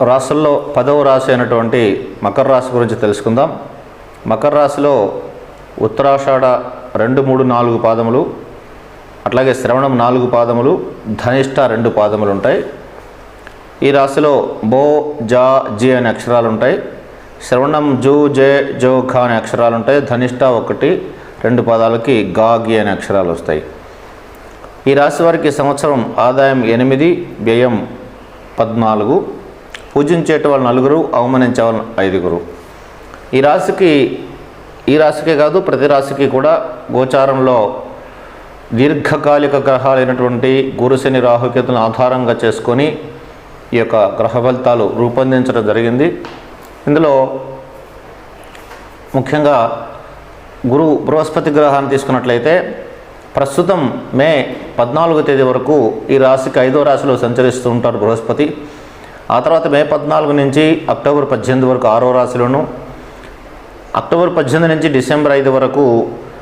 రాసుల్లో పదవ రాశి అయినటువంటి మకర రాశి గురించి తెలుసుకుందాం. మకర రాశిలో ఉత్తరాషాఢ రెండు మూడు నాలుగు పాదములు అట్లాగే శ్రవణం నాలుగు పాదములు ధనిష్ట రెండు పాదములు ఉంటాయి. ఈ రాశిలో బో జా జి అనే అక్షరాలు ఉంటాయి. శ్రవణం జూ జే జో ఖా అనే అక్షరాలు ఉంటాయి. ధనిష్ట ఒకటి రెండు పాదాలకి గా గి అనే అక్షరాలు వస్తాయి. ఈ రాశి వారికి సంవత్సరం ఆదాయం ఎనిమిది వ్యయం పద్నాలుగు. పూజించేట వాళ్ళు నలుగురు అవమానించే వాళ్ళు ఐదుగురు. ఈ రాశికి ఈ రాశికే కాదు ప్రతి రాశికి కూడా గోచారంలో దీర్ఘకాలిక గ్రహాలైనటువంటి గురుశని రాహుకేతులను ఆధారంగా చేసుకొని ఈ యొక్క గ్రహ ఫలితాలు రూపొందించడం జరిగింది. ఇందులో ముఖ్యంగా గురు బృహస్పతి గ్రహాన్ని తీసుకున్నట్లయితే ప్రస్తుతం మే పద్నాలుగో తేదీ వరకు ఈ రాశికి ఐదో రాశిలో సంచరిస్తూ ఉంటారు బృహస్పతి. ఆ తర్వాత మే పద్నాలుగు నుంచి అక్టోబర్ పద్దెనిమిది వరకు ఆరో రాశిలోను అక్టోబర్ పద్దెనిమిది నుంచి డిసెంబర్ ఐదు వరకు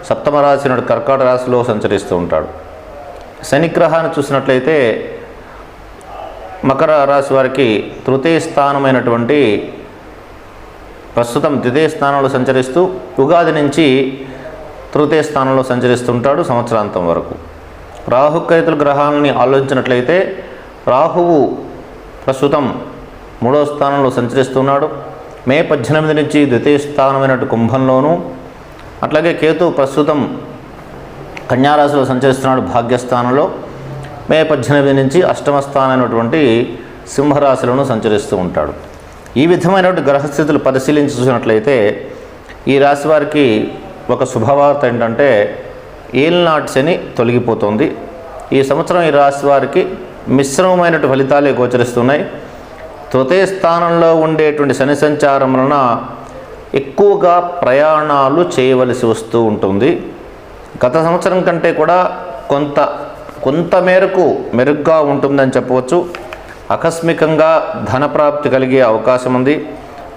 సప్తమ రాశి నాడు కర్కాట రాశిలో సంచరిస్తూ ఉంటాడు. శనిగ్రహాన్ని చూసినట్లయితే మకర రాశి వారికి తృతీయ స్థానమైనటువంటి ప్రస్తుతం ద్వితీయ స్థానంలో సంచరిస్తూ ఉగాది నుంచి తృతీయ స్థానంలో సంచరిస్తుంటాడు సంవత్సరాంతం వరకు. రాహుకేతుల గ్రహాలని ఆలోచించినట్లయితే రాహువు ప్రస్తుతం మూడో స్థానంలో సంచరిస్తున్నాడు. మే పద్దెనిమిది నుంచి ద్వితీయ స్థానమైనటు కుంభంలోను అట్లాగే కేతు ప్రస్తుతం కన్యారాశిలో సంచరిస్తున్నాడు భాగ్యస్థానంలో. మే పద్దెనిమిది నుంచి అష్టమ స్థానమైనటువంటి సింహరాశిలోను సంచరిస్తూ ఉంటాడు. ఈ విధమైనటువంటి గ్రహస్థితులు పరిశీలించి చూసినట్లయితే ఈ రాశి వారికి ఒక శుభవార్త ఏంటంటే ఏలినాటి శని తొలగిపోతుంది. ఈ సంవత్సరం ఈ రాశి వారికి మిశ్రమమైనటువంటి ఫలితాలే గోచరిస్తున్నాయి. తృతీయ స్థానంలో ఉండేటువంటి శని సంచారం వలన ఎక్కువగా ప్రయాణాలు చేయవలసి వస్తూ ఉంటుంది. గత సంవత్సరం కంటే కూడా కొంత కొంత మేరకు మెరుగ్గా ఉంటుందని చెప్పవచ్చు. ఆకస్మికంగా ధనప్రాప్తి కలిగే అవకాశం ఉంది.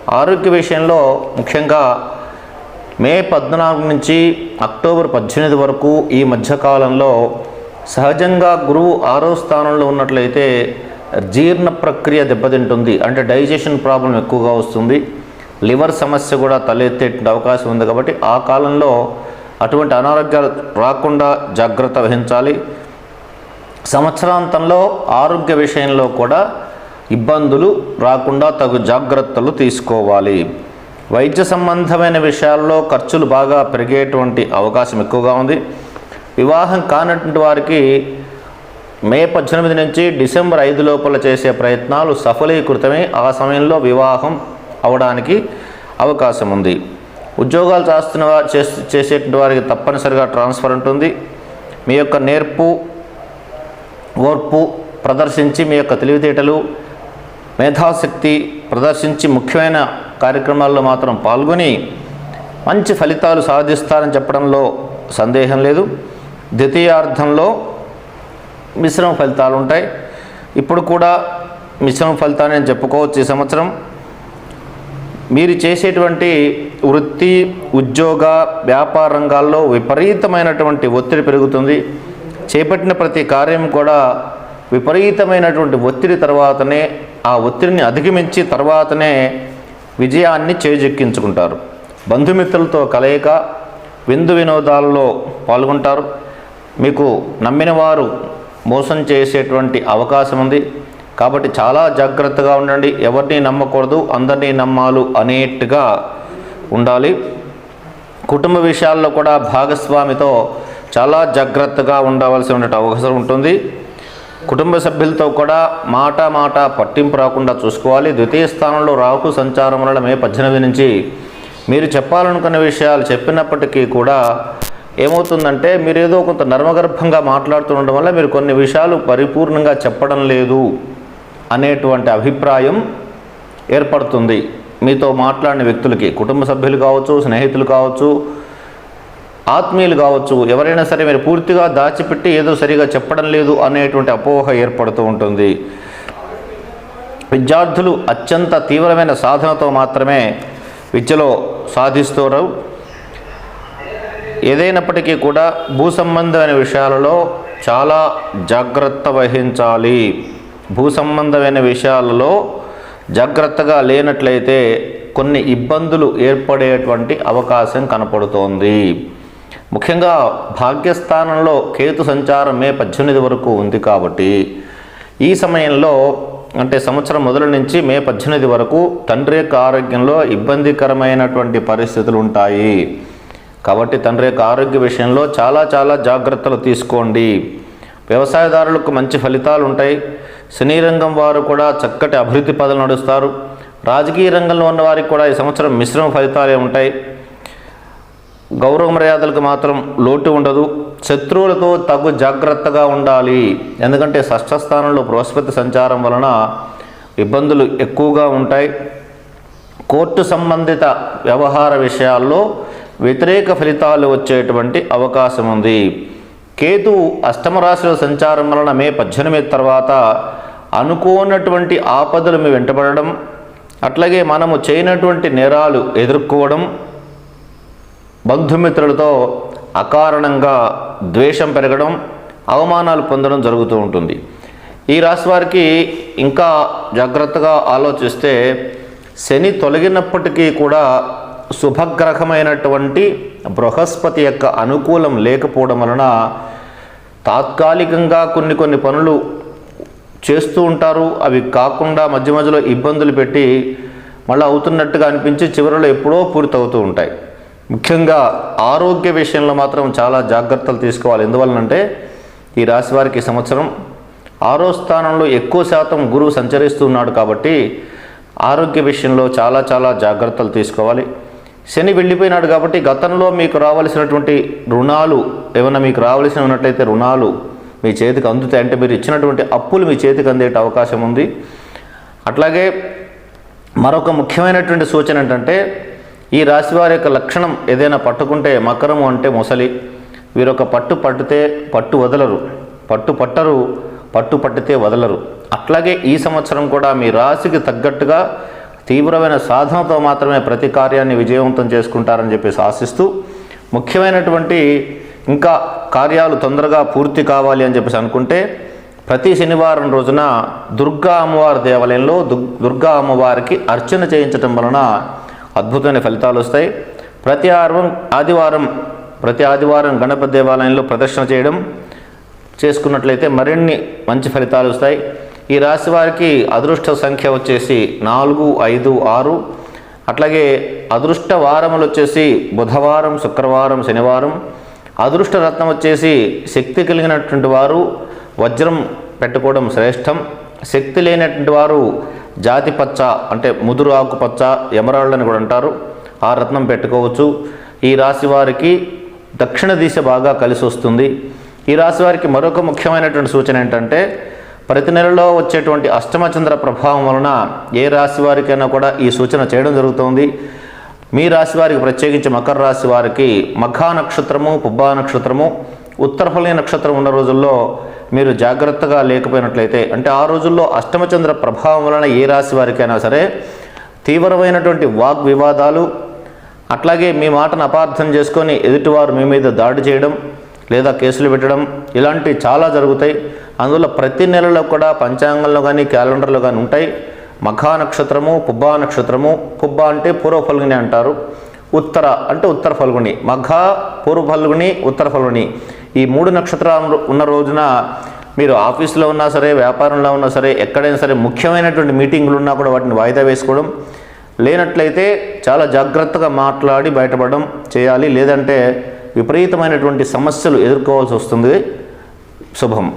ఆరోగ్య విషయంలో ముఖ్యంగా మే పద్నాలుగు నుంచి అక్టోబర్ పద్దెనిమిది వరకు ఈ మధ్యకాలంలో సహజంగా గురువు ఆరో స్థానంలో ఉన్నట్లయితే జీర్ణ ప్రక్రియ దెబ్బతింటుంది. అంటే డైజెషన్ ప్రాబ్లం ఎక్కువగా వస్తుంది. లివర్ సమస్య కూడా తలెత్తే అవకాశం ఉంది కాబట్టి ఆ కాలంలో అటువంటి అనారోగ్యాలు రాకుండా జాగ్రత్త వహించాలి. సంవత్సరాంతంలో ఆరోగ్య విషయంలో కూడా ఇబ్బందులు రాకుండా తగు జాగ్రత్తలు తీసుకోవాలి. వైద్య సంబంధమైన విషయాల్లో ఖర్చులు బాగా పెరిగేటువంటి అవకాశం ఎక్కువగా ఉంది. వివాహం కానటువంటి వారికి మే పద్దెనిమిది నుంచి డిసెంబర్ ఐదు లోపల చేసే ప్రయత్నాలు సఫలీకృతమే. ఆ సమయంలో వివాహం అవడానికి అవకాశం ఉంది. ఉద్యోగాలు చేస్తున్న వారు చేసేటువంటి వారికి తప్పనిసరిగా ట్రాన్స్ఫర్ ఉంటుంది. మీ యొక్క నేర్పు ఓర్పు ప్రదర్శించి మీ యొక్క తెలివితేటలు మేధాశక్తి ప్రదర్శించి ముఖ్యమైన కార్యక్రమాల్లో మాత్రం పాల్గొని మంచి ఫలితాలు సాధిస్తారని చెప్పడంలో సందేహం లేదు. ద్వితీయార్థంలో మిశ్రమ ఫలితాలు ఉంటాయి. ఇప్పుడు కూడా మిశ్రమ ఫలితాన్ని నేను చెప్పుకోవచ్చు ఈ సంవత్సరం. మీరు చేసేటువంటి వృత్తి ఉద్యోగ వ్యాపార రంగాల్లో విపరీతమైనటువంటి ఒత్తిడి పెరుగుతుంది. చేపట్టిన ప్రతి కార్యం కూడా విపరీతమైనటువంటి ఒత్తిడి తర్వాతనే ఆ ఒత్తిడిని అధిగమించి తర్వాతనే విజయాన్ని చేజెక్కించుకుంటారు. బంధుమిత్రులతో కలయిక విందు వినోదాల్లో పాల్గొంటారు. మీకు నమ్మిన వారు మోసం చేసేటువంటి అవకాశం ఉంది కాబట్టి చాలా జాగ్రత్తగా ఉండండి. ఎవరిని నమ్మకూడదు అందరినీ నమ్మాలు అనేట్టుగా ఉండాలి. కుటుంబ విషయాల్లో కూడా భాగస్వామితో చాలా జాగ్రత్తగా ఉండవలసిన అవకాశం ఉంటుంది. కుటుంబ సభ్యులతో కూడా మాట మాట పట్టింపు రాకుండా చూసుకోవాలి. ద్వితీయ స్థానంలో రాహు సంచారం వలన మే పద్దెనిమిది నుంచి మీరు చెప్పాలనుకున్న విషయాలు చెప్పినప్పటికీ కూడా ఏమవుతుందంటే మీరు ఏదో కొంత నర్మగర్భంగా మాట్లాడుతుండడం వల్ల మీరు కొన్ని విషయాలు పరిపూర్ణంగా చెప్పడం లేదు అనేటువంటి అభిప్రాయం ఏర్పడుతుంది. మీతో మాట్లాడిన వ్యక్తులకి కుటుంబ సభ్యులు కావచ్చు స్నేహితులు కావచ్చు ఆత్మీయులు కావచ్చు ఎవరైనా సరే మీరు పూర్తిగా దాచిపెట్టి ఏదో సరిగా చెప్పడం లేదు అనేటువంటి అపోహ ఏర్పడుతూ ఉంటుంది. విద్యార్థులు అత్యంత తీవ్రమైన సాధనతో మాత్రమే విద్యలో సాధిస్తారు. ఏదైనప్పటికీ కూడా భూ సంబంధమైన విషయాలలో చాలా జాగ్రత్త వహించాలి. భూ సంబంధమైన విషయాలలో జాగ్రత్తగా లేనట్లయితే కొన్ని ఇబ్బందులు ఏర్పడేటువంటి అవకాశం కనపడుతోంది. ముఖ్యంగా భాగ్యస్థానంలో కేతు సంచారం మే పద్దెనిమిది వరకు ఉంది కాబట్టి ఈ సమయంలో అంటే సంవత్సరం మొదలు నుంచి మే పద్దెనిమిది వరకు తండ్రి యొక్క ఆరోగ్యంలో ఇబ్బందికరమైనటువంటి పరిస్థితులు ఉంటాయి. కాబట్టి తండ్రి యొక్క ఆరోగ్య విషయంలో చాలా చాలా జాగ్రత్తలు తీసుకోండి. వ్యవసాయదారులకు మంచి ఫలితాలు ఉంటాయి. సినీ రంగం వారు కూడా చక్కటి అభివృద్ధి పదలు నడుస్తారు. రాజకీయ రంగంలో ఉన్న వారికి కూడా ఈ సంవత్సరం మిశ్రమ ఫలితాలే ఉంటాయి. గౌరవ మర్యాదలకు మాత్రం లోటు ఉండదు. శత్రువులతో తగు జాగ్రత్తగా ఉండాలి. ఎందుకంటే షష్ఠస్థానంలో బృహస్పతి సంచారం వలన ఇబ్బందులు ఎక్కువగా ఉంటాయి. కోర్టు సంబంధిత వ్యవహార విషయాల్లో వ్యతిరేక ఫలితాలు వచ్చేటువంటి అవకాశం ఉంది. కేతు అష్టమ రాశిలో సంచారం వలన మే పద్దెనిమిది తర్వాత అనుకోనటువంటి ఆపదలు మీ వెంటబడడం అట్లాగే మనము చేయనటువంటి నేరాలు ఎదుర్కోవడం బంధుమిత్రులతో అకారణంగా ద్వేషం పెరగడం అవమానాలు పొందడం జరుగుతూ ఉంటుంది. ఈ రాశి వారికి ఇంకా జాగ్రత్తగా ఆలోచిస్తే శని తొలగినప్పటికీ కూడా శుభగ్రహమైనటువంటి బృహస్పతి యొక్క అనుకూలం లేకపోవడం వలన తాత్కాలికంగా కొన్ని కొన్ని పనులు చేస్తూ ఉంటారు. అవి కాకుండా మధ్య మధ్యలో ఇబ్బందులు పెట్టి మళ్ళీ అవుతున్నట్టుగా అనిపించి చివరిలో ఎప్పుడో పూర్తవుతూ ఉంటాయి. ముఖ్యంగా ఆరోగ్య విషయంలో మాత్రం చాలా జాగ్రత్తలు తీసుకోవాలి. ఎందువలనంటే ఈ రాశి వారికి సంవత్సరం ఆరో స్థానంలో ఎక్కువ శాతం గురువు సంచరిస్తున్నాడు కాబట్టి ఆరోగ్య విషయంలో చాలా చాలా జాగ్రత్తలు తీసుకోవాలి. శని వెళ్ళిపోయినాడు కాబట్టి గతంలో మీకు రావాల్సినటువంటి రుణాలు ఏమైనా మీకు రావాల్సిన ఉన్నట్లయితే రుణాలు మీ చేతికి అందుతాయి. అంటే మీరు ఇచ్చినటువంటి అప్పులు మీ చేతికి అందేట అవకాశం ఉంది. అట్లాగే మరొక ముఖ్యమైనటువంటి సూచన ఏంటంటే ఈ రాశి వారి యొక్క లక్షణం ఏదైనా పట్టుకుంటే మకరము అంటే మొసలి. వీరొక పట్టు పట్టితే పట్టు వదలరు పట్టు పట్టరు పట్టు పట్టితే వదలరు. అట్లాగే ఈ సంవత్సరం కూడా మీ రాశికి తగ్గట్టుగా తీవ్రమైన సాధనతో మాత్రమే ప్రతి కార్యాన్ని విజయవంతం చేసుకుంటారని చెప్పేసి ఆశిస్తూ ముఖ్యమైనటువంటి ఇంకా కార్యాలు తొందరగా పూర్తి కావాలి అని చెప్పేసి అనుకుంటే ప్రతి శనివారం రోజున దుర్గా అమ్మవారి దేవాలయంలో దుర్గా అమ్మవారికి అర్చన చేయించటం వలన అద్భుతమైన ఫలితాలు వస్తాయి. ప్రతి ఆరం ఆదివారం ప్రతి ఆదివారం గణపతి దేవాలయంలో ప్రదర్శన చేయడం చేసుకున్నట్లయితే మరిన్ని మంచి ఫలితాలు వస్తాయి. ఈ రాశి వారికి అదృష్ట సంఖ్య వచ్చేసి నాలుగు ఐదు ఆరు. అట్లాగే అదృష్ట వారములు వచ్చేసి బుధవారం శుక్రవారం శనివారం. అదృష్ట రత్నం వచ్చేసి శక్తి కలిగినటువంటి వారు వజ్రం పెట్టుకోవడం శ్రేష్టం. శక్తి లేనటువంటి వారు జాతి పచ్చ అంటే ముదురు ఆకుపచ్చ పచ్చ అని కూడా అంటారు. ఆ రత్నం పెట్టుకోవచ్చు. ఈ రాశి వారికి దక్షిణ దిశ బాగా కలిసి వస్తుంది. ఈ రాశి వారికి మరొక ముఖ్యమైనటువంటి సూచన ఏంటంటే ప్రతి నెలలో వచ్చేటువంటి అష్టమచంద్ర ప్రభావం వలన ఏ రాశి వారికైనా కూడా ఈ సూచన చేయడం జరుగుతుంది. మీ రాశి వారికి ప్రత్యేకించి మకర రాశి వారికి మఖా నక్షత్రము పుబ్బా నక్షత్రము ఉత్తరఫలి నక్షత్రం ఉన్న రోజుల్లో మీరు జాగ్రత్తగా లేకపోయినట్లయితే అంటే ఆ రోజుల్లో అష్టమచంద్ర ప్రభావం వలన ఏ రాశి వారికైనా సరే తీవ్రమైనటువంటి వాగ్ వివాదాలు అట్లాగే మీ మాటను అపార్థం చేసుకొని ఎదుటివారు మీ మీద దాడి చేయడం లేదా కేసులు పెట్టడం ఇలాంటివి చాలా జరుగుతాయి. అందువల్ల ప్రతి నెలలో కూడా పంచాంగంలో కానీ క్యాలెండర్లో కానీ ఉంటాయి. మఖా నక్షత్రము పుబ్బా నక్షత్రము. పుబ్బ అంటే పూర్వ ఫల్గుని అంటారు. ఉత్తర అంటే ఉత్తర ఫల్గుని. మఘ పూర్వ ఫల్గుని ఉత్తర ఫల్గుని. ఈ మూడు నక్షత్రాలు ఉన్న రోజున మీరు ఆఫీసులో ఉన్నా సరే వ్యాపారంలో ఉన్నా సరే ఎక్కడైనా సరే ముఖ్యమైనటువంటి మీటింగులు ఉన్నా కూడా వాటిని వాయిదా వేసుకోవడం లేనట్లయితే చాలా జాగ్రత్తగా మాట్లాడి బయటపడడం చేయాలి. లేదంటే విపరీతమైనటువంటి సమస్యలు ఎదుర్కోవాల్సి వస్తుంది. శుభం.